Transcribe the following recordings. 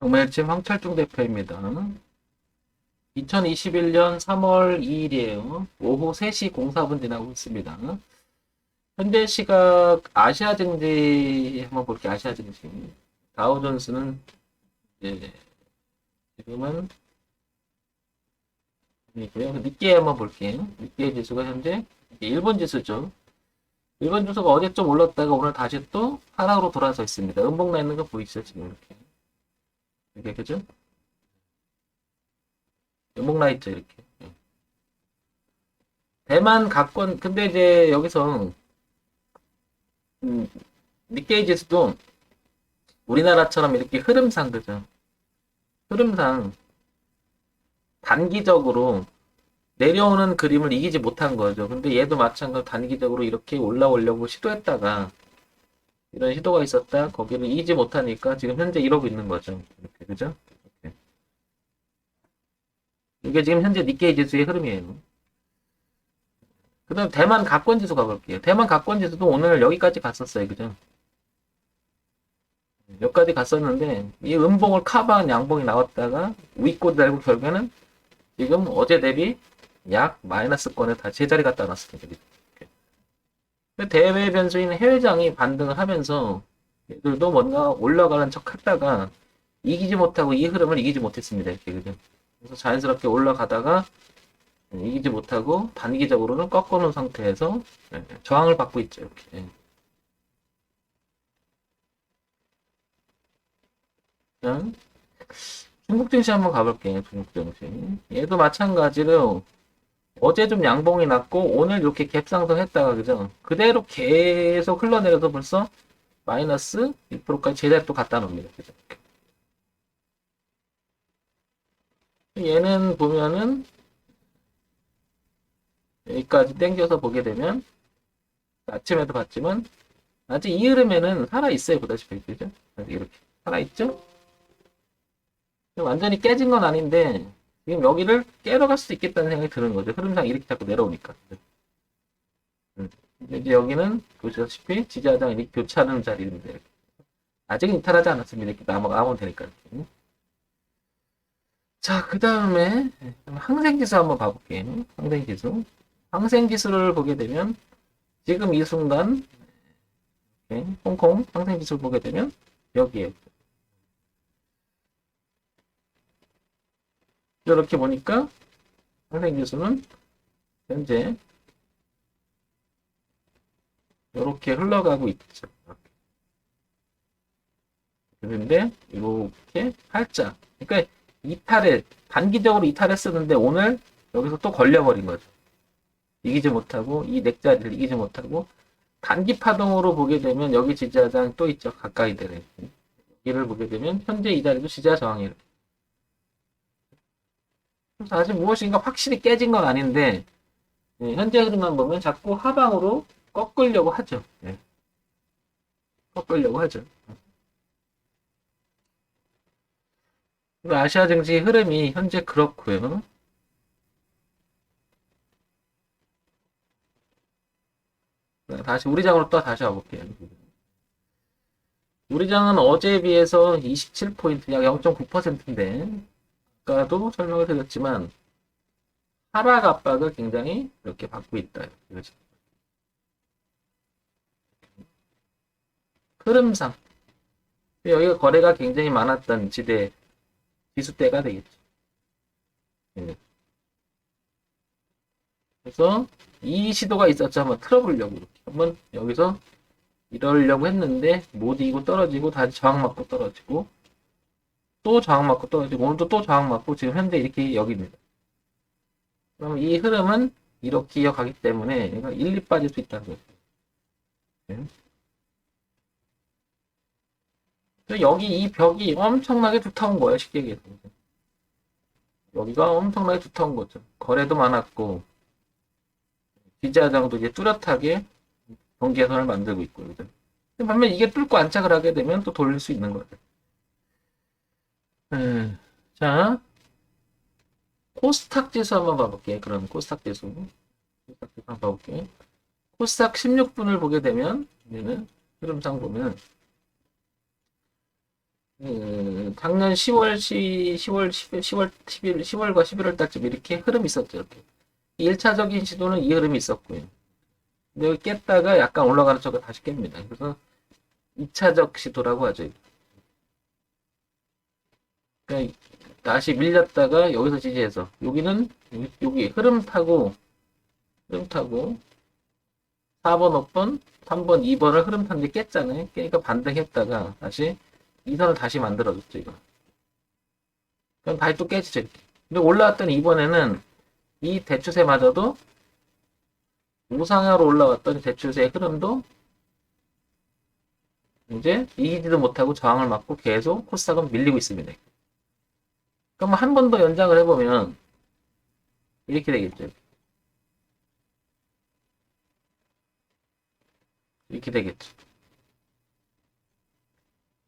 정말집 황철중 대표입니다. 2021년 3월 2일이에요. 오후 3시 04분 지나고 있습니다. 현재 시각 아시아 증시 한번 볼게요. 아시아 증시. 다우존스는 이제 지금은 이고요. 니케이 한번 볼게요. 니케이 지수가 현재 일본 지수죠. 일본 지수가 어제 좀 올랐다가 오늘 다시 또 하락으로 돌아서 있습니다. 음봉 나 있는 거 보이시죠? 지금 이렇게. 이렇게 그죠? 나 있죠? 이렇게. 예. 대만 각권 근데 이제 여기서 음, 니케이 지수도 우리나라처럼 이렇게 흐름상 그죠? 흐름상 단기적으로 내려오는 그림을 이기지 못한 거죠. 근데 얘도 마찬가지로 단기적으로 이렇게 올라오려고 시도했다가 이런 시도가 있었다. 거기를 이기지 못하니까 지금 현재 이러고 있는 거죠. 그죠? 이렇게. 이게 지금 현재 니케이 지수의 흐름이에요. 그 다음 대만 가권 지수 가볼게요. 대만 가권 지수도 오늘 여기까지 갔었어요. 그죠? 여기까지 갔었는데 이 음봉을 커버한 양봉이 나왔다가 윗골 달고 결국에는 지금 어제 대비 약 마이너스권에 다 제자리 갖다 놨습니다. 대외 변수인 해외장이 반등을 하면서 얘들도 뭔가 올라가는 척 했다가 이기지 못하고 이 흐름을 이기지 못했습니다. 이렇게 그죠? 그래서 자연스럽게 올라가다가 이기지 못하고 단기적으로는 꺾어놓은 상태에서 예, 저항을 받고 있죠. 이렇게. 예. 자, 중국 증시 한번 가볼게요. 중국 증시. 얘도 마찬가지로 어제 좀 양봉이 났고 오늘 이렇게 갭 상승했다가 그죠? 그대로 계속 흘러내려서 벌써 마이너스 1%까지 제자리 또 갖다 놓습니다. 그죠? 얘는 보면은 여기까지 당겨서 보게 되면 아침에도 봤지만 아직 이 흐름에는 살아 있어요 보다시피 그죠? 이렇게 살아 있죠? 완전히 깨진 건 아닌데 지금 여기를 깨러 갈 수도 있겠다는 생각이 드는 거죠. 흐름상 이렇게 자꾸 내려오니까. 음. 이제 여기는 보시다시피 지지하장 이렇게 교차하는 자리인데. 아직은 이탈하지 않았습니다. 이렇게 넘어가면 되니까. 이렇게. 자, 그 다음에 항생지수 한번 봐볼게요. 항생지수. 항생지수를 보게 되면 지금 이 순간 홍콩 항생지수를 보게 되면 여기에 이렇게 보니까 항생지수는 현재 이렇게 흘러가고 있죠. 그런데 이렇게 팔자. 그러니까 이탈에 단기적으로 이탈했었는데 오늘 여기서 또 걸려버린 거죠. 이기지 못하고 이 넥자리를 이기지 못하고 단기 파동으로 보게 되면 여기 지지하장 또 있죠. 가까이 되는 여기를 보게 되면 현재 이 자리도 지지하 저항이에요. 사실 무엇인가 확실히 깨진 건 아닌데 예, 현재 흐름만 보면 자꾸 하방으로 꺾으려고 하죠. 예. 꺾으려고 하죠. 그리고 아시아 증시 흐름이 현재 그렇고요. 자, 다시 우리 장으로 또 다시 와볼게요. 우리 장은 어제에 비해서 27포인트, 약 0.9%인데 아까도 설명을 드렸지만 하락 압박을 굉장히 이렇게 받고 있다. 흐름상 여기가 거래가 굉장히 많았던 지대 지수대가 되겠죠. 예. 그래서 이 시도가 있었죠. 한번 틀어보려고 이렇게 한번 여기서 이러려고 했는데 못 이기고 떨어지고 다시 저항 맞고 떨어지고 또 저항 맞고 떨어지고 오늘도 또 저항 맞고 지금 현재 이렇게 여기입니다. 그럼 이 흐름은 이렇게 이어가기 때문에 얘가 1, 2 빠질 수 있다는 거죠. 네. 여기 이 벽이 엄청나게 두터운 거예요. 쉽게 얘기해서. 여기가 엄청나게 두터운 거죠. 거래도 많았고 기자장도 이제 뚜렷하게 경계선을 만들고 있고 그죠? 반면 이게 뚫고 안착을 하게 되면 또 돌릴 수 있는 거죠. 음, 자, 코스닥 지수 한번 봐볼게요. 그럼 코스닥 지수. 코스닥 지수 한번 봐볼게요. 코스닥 16분을 보게 되면, 얘는 흐름상 보면, 음, 작년 10월, 10월, 10월, 10월, 11, 10월과 11월 달쯤 이렇게 흐름이 있었죠. 이렇게. 1차적인 시도는 이 흐름이 있었고요. 여기 깼다가 약간 올라가는 쪽을 다시 깹니다. 그래서 2차적 시도라고 하죠. 그러니까 다시 밀렸다가 여기서 지지해서 여기는 여기, 흐름 타고 흐름 타고 4번, 5번, 3번, 2번을 흐름 탔는데 깼잖아요. 깨니까 반등했다가 다시 이 선을 다시 만들어줬죠, 이거. 그럼 다시 또 깨지죠. 근데 올라왔더니 이번에는 이 대추세마저도 우상향으로 올라왔더니 대추세의 흐름도 이제 이기지도 못하고 저항을 맞고 계속 코스닥은 밀리고 있습니다. 그럼 한 번 더 연장을 해보면 이렇게 되겠죠. 이렇게 되겠죠.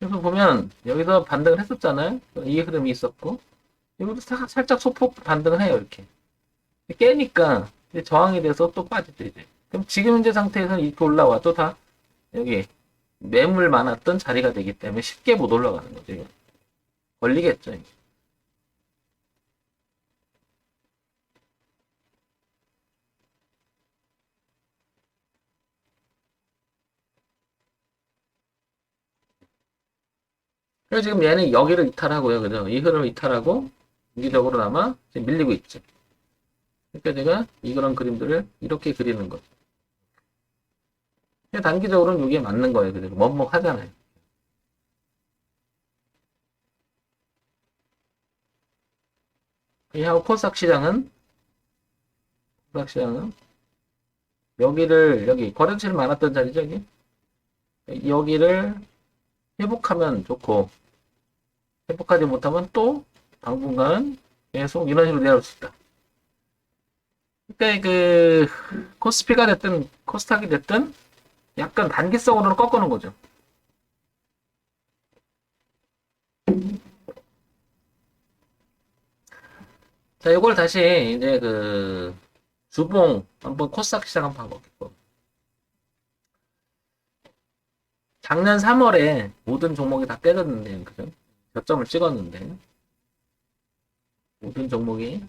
그래서 보면 여기서 반등을 했었잖아요. 이 흐름이 있었고 여기도 사- 살짝 소폭 반등을 해요. 이렇게 깨니까 이제 저항이 돼서 또 빠지죠. 이제 그럼 지금 현재 상태에서는 이렇게 올라와도 다 여기 매물 많았던 자리가 되기 때문에 쉽게 못 올라가는 거죠. 걸리겠죠. 이게. 그래서 지금 얘는 여기를 이탈하고요. 그죠? 이 흐름을 이탈하고 유기적으로 남아 밀리고 있죠. 그러니까 제가 이런 그림들을 이렇게 그리는 거죠. 단기적으로는 이게 맞는 거예요. 그죠? 먹먹하잖아요. 이 하고 코스닥 시장은 코스닥 시장은 여기를 여기 거래처를 많았던 자리죠. 여기 여기를 회복하면 좋고 회복하지 못하면 또 당분간 계속 이런 식으로 내려올 수 있다. 그러니까 그 코스피가 됐든 코스닥이 됐든 약간 단기성으로는 꺾어놓은 거죠. 자, 이걸 다시 이제 그 주봉 한번 코스닥 시장 한번 봐볼게요. 작년 3월에 모든 종목이 다 깨졌는데, 그죠? 저점을 찍었는데, 모든 종목이,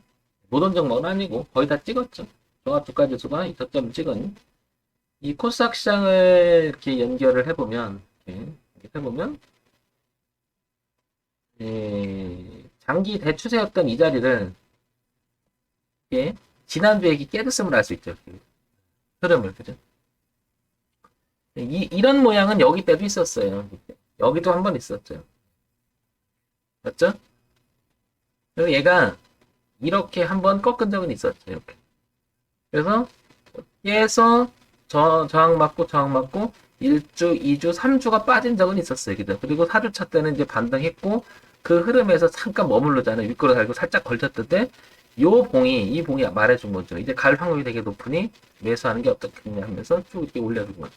모든 종목은 아니고, 거의 다 찍었죠. 종합 주가 지수가 이 저점을 찍은, 이 코스닥 시장을 이렇게 연결을 해보면, 이렇게, 해보면, 예, 장기 대추세였던 이 자리를, 이렇게, 지난주에 깨졌음을 알 수 있죠. 흐름을, 그죠? 이, 이런 모양은 여기 때도 있었어요. 여기도 한 번 있었죠. 맞죠? 그래서 얘가 이렇게 한번 꺾은 적은 있었죠. 이렇게. 그래서 얘에서 저, 저항 맞고 저항 맞고 1주, 2주, 3주가 빠진 적은 있었어요. 그죠? 그리고 4주차 때는 이제 반등했고 그 흐름에서 잠깐 머무르잖아요. 윗꼬로 달고 살짝 걸쳤던데 요 봉이, 이 봉이 말해준 거죠. 이제 갈 확률이 되게 높으니 매수하는 게 어떻겠냐 하면서 쭉 이렇게 올려준 거죠.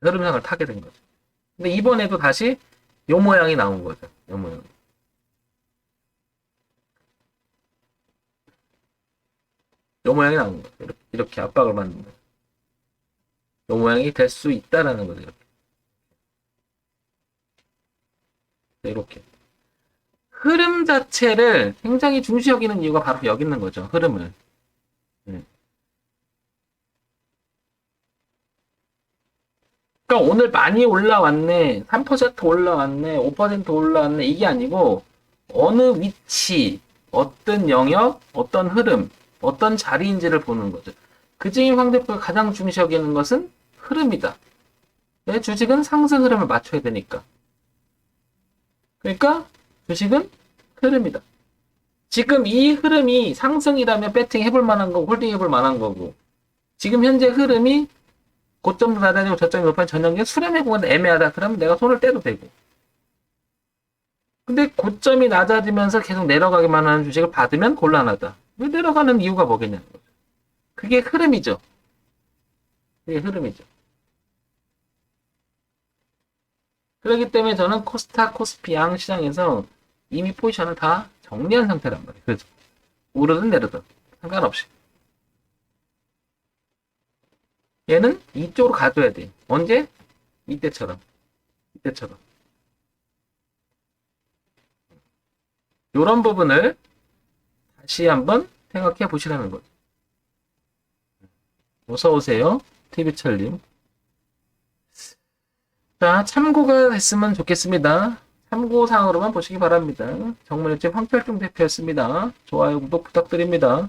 흐름상을 타게 된 거죠. 근데 이번에도 다시 요 모양이 나온 거죠. 요 모양. 요 모양이 나온 거죠. 이렇게, 이렇게 압박을 받는 거죠. 요 모양이 될 수 있다라는 거죠. 이렇게. 네, 이렇게. 흐름 자체를 굉장히 중시 여기는 이유가 바로 여기 있는 거죠. 흐름을. 그러니까 오늘 많이 올라왔네, 3% 올라왔네, 5% 올라왔네, 이게 아니고, 어느 위치, 어떤 영역, 어떤 흐름, 어떤 자리인지를 보는 거죠. 그 중에 황 대표가 가장 중시 여기는 것은 흐름이다. 내 주식은 상승 흐름을 맞춰야 되니까. 그러니까, 주식은 흐름이다. 지금 이 흐름이 상승이라면 배팅 해볼 만한 거고, 홀딩 해볼 만한 거고, 지금 현재 흐름이 고점도 낮아지고 저점이 높아진 전형적인 수렴의 구간 애매하다. 그러면 내가 손을 떼도 되고. 근데 고점이 낮아지면서 계속 내려가기만 하는 주식을 받으면 곤란하다. 왜 내려가는 이유가 뭐겠냐는 거죠. 그게 흐름이죠. 그게 흐름이죠. 그렇기 때문에 저는 코스타, 코스피 양 시장에서 이미 포지션을 다 정리한 상태란 말이에요. 그래서 오르든 내리든 상관없이. 얘는 이쪽으로 가둬야 돼. 언제? 이때처럼. 이때처럼. 이런 부분을 다시 한번 생각해 보시라는 거죠. 어서 오세요. TV철님. 자, 참고가 됐으면 좋겠습니다. 참고사항으로만 보시기 바랍니다. 정문일집 황철중 대표였습니다. 좋아요, 구독 부탁드립니다.